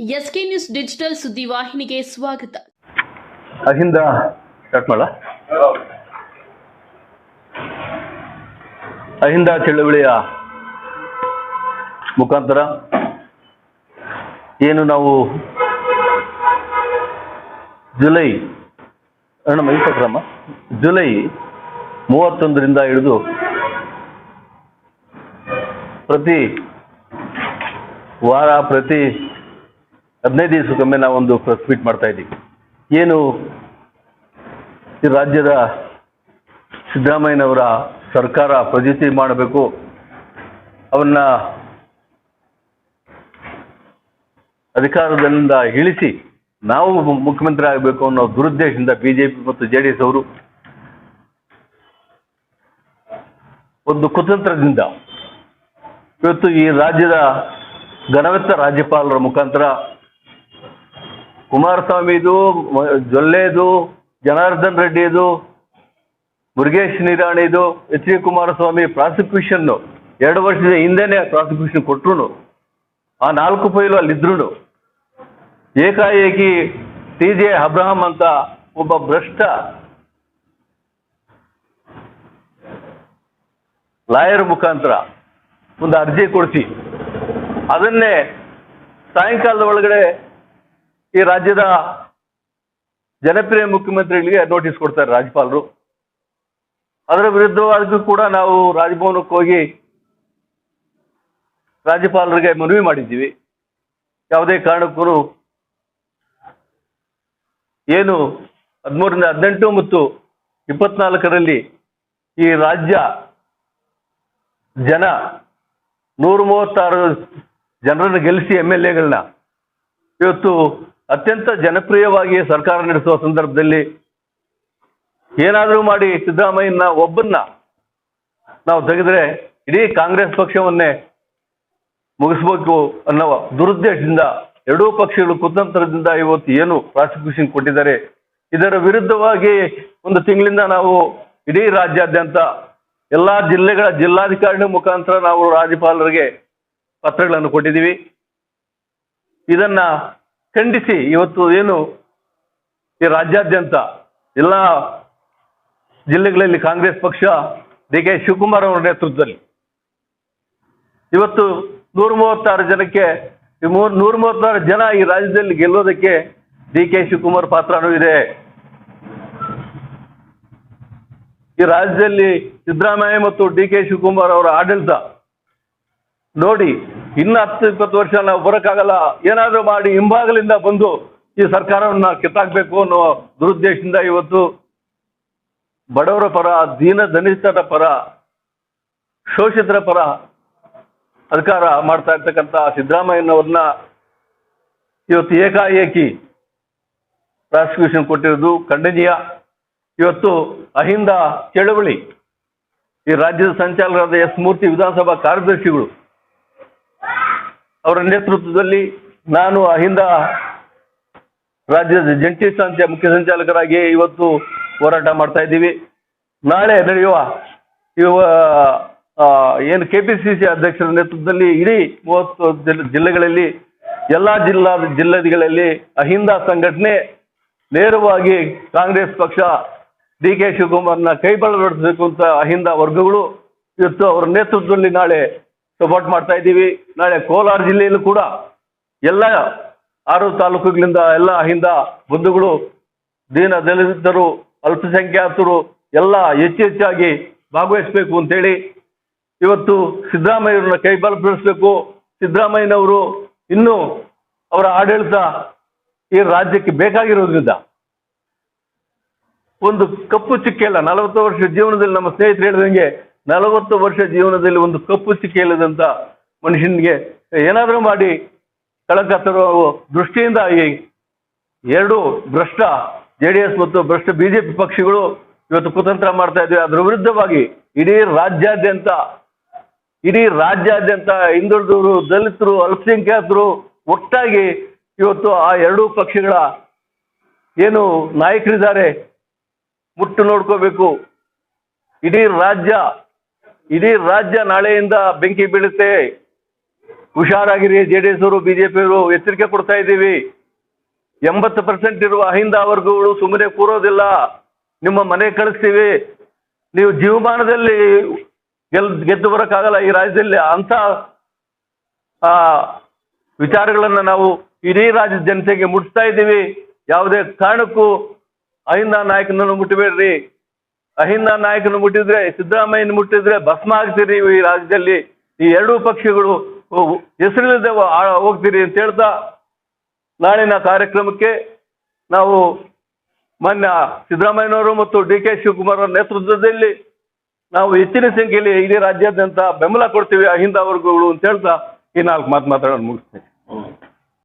SK news digital ಸುದ್ದಿವಾಹಿನಿಗೆ ಸ್ವಾಗತ. ಅಹಿಂದ ಅಹಿಂದ ಚಳುವಳಿಯ ಮುಖಾಂತರ ಏನು ನಾವು ಜುಲೈ ನಮ್ಮ ಮೈಸಕ್ರಮ ಜುಲೈ ಮೂವತ್ತೊಂದರಿಂದ ಹಿಡಿದು ಪ್ರತಿ ವಾರ, ಪ್ರತಿ ಹದಿನೈದು ದಿವಸಕ್ಕೊಮ್ಮೆ ನಾವೊಂದು ಪ್ರೆಸ್ ಮೀಟ್ ಮಾಡ್ತಾ ಇದ್ದೀವಿ. ಏನು ಈ ರಾಜ್ಯದ ಸಿದ್ದರಾಮಯ್ಯನವರ ಸರ್ಕಾರ ಪ್ರತಿಷ್ಠೆ ಮಾಡಬೇಕು, ಅವನ್ನ ಅಧಿಕಾರದಿಂದ ಇಳಿಸಿ ನಾವು ಮುಖ್ಯಮಂತ್ರಿ ಆಗಬೇಕು ಅನ್ನೋ ದುರುದ್ದೇಶದಿಂದ ಬಿಜೆಪಿ ಮತ್ತು ಜೆ ಡಿ ಎಸ್ ಅವರು ಒಂದು ಕುತಂತ್ರದಿಂದ ಇವತ್ತು ಈ ರಾಜ್ಯದ ಘನವೆತ್ತ ರಾಜ್ಯಪಾಲರ ಮುಖಾಂತರ ಕುಮಾರಸ್ವಾಮಿದು, ಜೊಲ್ಲೆದು, ಜನಾರ್ದನ್ ರೆಡ್ಡಿದು, ಮುರುಗೇಶ್ ನಿರಾಣಿದು, ಎಚ್ ಡಿ ಕುಮಾರಸ್ವಾಮಿ ಪ್ರಾಸಿಕ್ಯೂಷನ್ ಎರಡು ವರ್ಷದ ಹಿಂದೆನೆ ಪ್ರಾಸಿಕ್ಯೂಷನ್ ಕೊಟ್ರು ಆ ನಾಲ್ಕು ಫೈಲು ಅಲ್ಲಿದ್ರು ಏಕಾಏಕಿ ಟಿ ಜೆ ಅಬ್ರಹಾಂ ಅಂತ ಒಬ್ಬ ಭ್ರಷ್ಟ ಲಾಯರ್ ಮುಖಾಂತರ ಒಂದು ಅರ್ಜಿ ಕೊಡಿಸಿ. ಅದನ್ನೇ ಸಾಯಂಕಾಲದ ಒಳಗಡೆ ಈ ರಾಜ್ಯದ ಜನಪ್ರಿಯ ಮುಖ್ಯಮಂತ್ರಿಗಳಿಗೆ ನೋಟಿಸ್ ಕೊಡ್ತಾರೆ ರಾಜ್ಯಪಾಲರು. ಅದರ ವಿರುದ್ಧವಾಗಿಯೂ ಕೂಡ ನಾವು ರಾಜಭವನಕ್ಕೆ ಹೋಗಿ ರಾಜ್ಯಪಾಲರಿಗೆ ಮನವಿ ಮಾಡಿದ್ದೀವಿ. ಯಾವುದೇ ಕಾರಣಕ್ಕೂ ಏನು ಹದಿಮೂರರಿಂದ ಹದಿನೆಂಟು ಮತ್ತು ಇಪ್ಪತ್ನಾಲ್ಕರಲ್ಲಿ ಈ ರಾಜ್ಯ ಜನ ನೂರ ಮೂವತ್ತಾರು ಜನರನ್ನು ಗೆಲ್ಲಿಸಿ ಎಂ ಎಲ್ ಎಗಳನ್ನ ಇವತ್ತು ಅತ್ಯಂತ ಜನಪ್ರಿಯವಾಗಿ ಸರ್ಕಾರ ನಡೆಸುವ ಸಂದರ್ಭದಲ್ಲಿ ಏನಾದರೂ ಮಾಡಿ ಸಿದ್ದರಾಮಯ್ಯನ ಒಬ್ಬನ್ನ ನಾವು ತೆಗೆದ್ರೆ ಇಡೀ ಕಾಂಗ್ರೆಸ್ ಪಕ್ಷವನ್ನೇ ಮುಗಿಸ್ಬೇಕು ಅನ್ನೋ ದುರುದ್ದೇಶದಿಂದ ಎರಡೂ ಪಕ್ಷಗಳು ಕುತಂತ್ರದಿಂದ ಇವತ್ತು ಏನು ಪ್ರಾಸಿಕ್ಯೂಷನ್ ಕೊಟ್ಟಿದ್ದಾರೆ, ಇದರ ವಿರುದ್ಧವಾಗಿ ಒಂದು ತಿಂಗಳಿಂದ ನಾವು ಇಡೀ ರಾಜ್ಯಾದ್ಯಂತ ಎಲ್ಲಾ ಜಿಲ್ಲೆಗಳ ಜಿಲ್ಲಾಧಿಕಾರಿ ಮುಖಾಂತರ ನಾವು ರಾಜ್ಯಪಾಲರಿಗೆ ಪತ್ರಗಳನ್ನು ಕೊಟ್ಟಿದ್ದೀವಿ. ಇದನ್ನ ಖಂಡಿಸಿ, ಇವತ್ತು ಏನು ಈ ರಾಜ್ಯಾದ್ಯಂತ ಎಲ್ಲ ಜಿಲ್ಲೆಗಳಲ್ಲಿ ಕಾಂಗ್ರೆಸ್ ಪಕ್ಷ ಡಿ ಕೆ ಶಿವಕುಮಾರ್ ಅವರ ನೇತೃತ್ವದಲ್ಲಿ ಇವತ್ತು ನೂರ ಮೂವತ್ತಾರು ಜನಕ್ಕೆ ಮೂರ್ ನೂರ ಮೂವತ್ತಾರು ಜನ ಈ ರಾಜ್ಯದಲ್ಲಿ ಗೆಲ್ಲೋದಕ್ಕೆ ಡಿ ಕೆ ಶಿವಕುಮಾರ್ ಪಾತ್ರನೂ ಇದೆ. ಈ ರಾಜ್ಯದಲ್ಲಿ ಸಿದ್ದರಾಮಯ್ಯ ಮತ್ತು ಡಿ ಕೆ ಶಿವಕುಮಾರ್ ಅವರ ಆಡಳಿತ ನೋಡಿ ಇನ್ನು ಹತ್ತು, ಇಪ್ಪತ್ತು ವರ್ಷ ನಾವು ಬರೋಕ್ಕಾಗಲ್ಲ. ಏನಾದರೂ ಮಾಡಿ ಹಿಂಭಾಗಲಿಂದ ಬಂದು ಈ ಸರ್ಕಾರವನ್ನ ಕಿತ್ತಾಕ್ಬೇಕು ಅನ್ನೋ ದುರುದ್ದೇಶದಿಂದ ಇವತ್ತು ಬಡವರ ಪರ, ದೀನ ದಲಿತರ ಪರ, ಶೋಷಿತರ ಪರ ಅಧಿಕಾರ ಮಾಡ್ತಾ ಇರ್ತಕ್ಕಂಥ ಸಿದ್ದರಾಮಯ್ಯನವ್ರನ್ನ ಇವತ್ತು ಏಕಾಏಕಿ ಪ್ರಾಸಿಕ್ಯೂಷನ್ ಕೊಟ್ಟಿರೋದು ಖಂಡನೀಯ. ಇವತ್ತು ಅಹಿಂದ ಚಳವಳಿ. ಈ ರಾಜ್ಯದ ಸಂಚಾಲಕರಾದ ಎಸ್ ಮೂರ್ತಿ ವಿಧಾನಸಭಾ ಕಾರ್ಯದರ್ಶಿಗಳು ಅವರ ನೇತೃತ್ವದಲ್ಲಿ ನಾನು ಅಹಿಂದ ರಾಜ್ಯದ ಜಂಟಿ ಸಂಸ್ಥೆಯ ಮುಖ್ಯ ಸಂಚಾಲಕರಾಗಿ ಇವತ್ತು ಹೋರಾಟ ಮಾಡ್ತಾ ಇದ್ದೀವಿ. ನಾಳೆ ನಡೆಯುವ ಇವ ಏನು ಕೆ ಪಿ ಸಿ ಸಿ ಅಧ್ಯಕ್ಷರ ನೇತೃತ್ವದಲ್ಲಿ ಇಡೀ ಮೂವತ್ತು ಜಿಲ್ಲೆ- ಜಿಲ್ಲೆಗಳಲ್ಲಿ, ಎಲ್ಲ ಜಿಲ್ಲಾ, ಜಿಲ್ಲೆಗಳಲ್ಲಿ ಅಹಿಂದ ಸಂಘಟನೆ ನೇರವಾಗಿ ಕಾಂಗ್ರೆಸ್ ಪಕ್ಷ ಡಿ ಕೆ ಶಿವಕುಮಾರ್ನ ಕೈ ಬಲಪಡಿಸಬೇಕು ಅಂತ ಅಹಿಂದ ವರ್ಗಗಳು ಇವತ್ತು ಅವರ ನೇತೃತ್ವದಲ್ಲಿ ನಾಳೆ ಸಪೋರ್ಟ್ ಮಾಡ್ತಾ ಇದ್ದೀವಿ. ನಾಳೆ ಕೋಲಾರ ಜಿಲ್ಲೆಯಲ್ಲೂ ಕೂಡ ಎಲ್ಲ ಆರು ತಾಲೂಕುಗಳಿಂದ ಎಲ್ಲ ಹಿಂದ ಬಂಧುಗಳು, ದೀನ ದಲಿತರು, ಅಲ್ಪಸಂಖ್ಯಾತರು ಎಲ್ಲ ಹೆಚ್ಚು ಹೆಚ್ಚಾಗಿ ಭಾಗವಹಿಸಬೇಕು ಅಂತೇಳಿ ಇವತ್ತು ಸಿದ್ದರಾಮಯ್ಯವ್ರನ್ನ ಕೈ ಬಲಪಡಿಸಬೇಕು ಸಿದ್ದರಾಮಯ್ಯನವರು ಇನ್ನೂ ಅವರ ಆಡಳಿತ ಈ ರಾಜ್ಯಕ್ಕೆ ಬೇಕಾಗಿರೋದ್ರಿಂದ ಒಂದು ಕಪ್ಪು ಚಿಕ್ಕ ಇಲ್ಲ ನಲವತ್ತು ವರ್ಷ ಜೀವನದಲ್ಲಿ ನಮ್ಮ ಸ್ನೇಹಿತರು ಹೇಳಿದಂಗೆ ನಲವತ್ತು ವರ್ಷ ಜೀವನದಲ್ಲಿ ಒಂದು ಕಪ್ಪು ಚುಕ್ಕೆ ಇಲ್ಲದಂತ ಮನುಷ್ಯನಿಗೆ ಏನಾದರೂ ಮಾಡಿ ಕಳಂಕ ತರುವ ದೃಷ್ಟಿಯಿಂದ ಈ ಎರಡು ಭ್ರಷ್ಟ ಜೆ ಡಿ ಎಸ್ ಮತ್ತು ಭ್ರಷ್ಟ ಬಿಜೆಪಿ ಪಕ್ಷಗಳು ಇವತ್ತು ಕುತಂತ್ರ ಮಾಡ್ತಾ ಇದ್ವಿ. ಅದರ ವಿರುದ್ಧವಾಗಿ ಇಡೀ ರಾಜ್ಯಾದ್ಯಂತ ಇಡೀ ರಾಜ್ಯಾದ್ಯಂತ ಹಿಂದುಳಿದವರು, ದಲಿತರು, ಅಲ್ಪಸಂಖ್ಯಾತರು ಒಟ್ಟಾಗಿ ಇವತ್ತು ಆ ಎರಡೂ ಪಕ್ಷಗಳ ಏನು ನಾಯಕರಿದ್ದಾರೆ ಮುಟ್ಟು ನೋಡ್ಕೋಬೇಕು. ಇಡೀ ರಾಜ್ಯ ಇಡೀ ರಾಜ್ಯ ನಾಳೆಯಿಂದ ಬೆಂಕಿ ಬೀಳುತ್ತೆ. ಹುಷಾರಾಗಿರಿ ಜೆ ಡಿ ಎಸ್ ಅವರು ಬಿಜೆಪಿಯವರು ಎಚ್ಚರಿಕೆ ಕೊಡ್ತಾ ಇದ್ದೀವಿ. ಎಂಬತ್ತು ಪರ್ಸೆಂಟ್ ಇರುವ ಅಹಿಂದ ವರ್ಗಗಳು ಸುಮ್ಮನೆ ಕೂರೋದಿಲ್ಲ. ನಿಮ್ಮ ಮನೆ ಕಳಿಸ್ತೀವಿ. ನೀವು ಜೀವಮಾನದಲ್ಲಿ ಗೆಲ್, ಗೆದ್ದು ಬರೋಕ್ಕಾಗಲ್ಲ. ಈ ರಾಜ್ಯದಲ್ಲಿ ಅಂತ ವಿಚಾರಗಳನ್ನು ನಾವು ಇಡೀ ರಾಜ್ಯದ ಜನತೆಗೆ ಮುಟ್ಟಿಸ್ತಾ ಇದ್ದೀವಿ. ಯಾವುದೇ ಕಾರಣಕ್ಕೂ ಅಹಿಂದ ನಾಯಕನನ್ನು ಮುಟ್ಟಬೇಡ್ರಿ ಅಹಿಂದ ನಾಯಕನ ಮುಟ್ಟಿದ್ರೆ ಸಿದ್ದರಾಮಯ್ಯನ ಮುಟ್ಟಿದ್ರೆ ಭಸ್ಮ ಆಗ್ತೀರಿ ಈ ರಾಜ್ಯದಲ್ಲಿ. ಈ ಎರಡೂ ಪಕ್ಷಗಳು ಹೆಸರಿಲ್ಲದೆ ಹೋಗ್ತೀರಿ ಅಂತ ಹೇಳ್ತಾ ನಾಳಿನ ಕಾರ್ಯಕ್ರಮಕ್ಕೆ ನಾವು ಮಾನ್ಯ ಸಿದ್ದರಾಮಯ್ಯನವರು ಮತ್ತು ಡಿ ಕೆ ಶಿವಕುಮಾರ್ ಅವರ ನೇತೃತ್ವದಲ್ಲಿ ನಾವು ಹೆಚ್ಚಿನ ಸಂಖ್ಯೆಯಲ್ಲಿ ಇಡೀ ರಾಜ್ಯಾದ್ಯಂತ ಬೆಂಬಲ ಕೊಡ್ತೀವಿ ಅಹಿಂದ ವರ್ಗಗಳು ಅಂತ ಹೇಳ್ತಾ ಈ ನಾಲ್ಕು ಮಾತು ಮಾತಾಡೋಣ ಮುಗಿಸ್ತೇನೆ.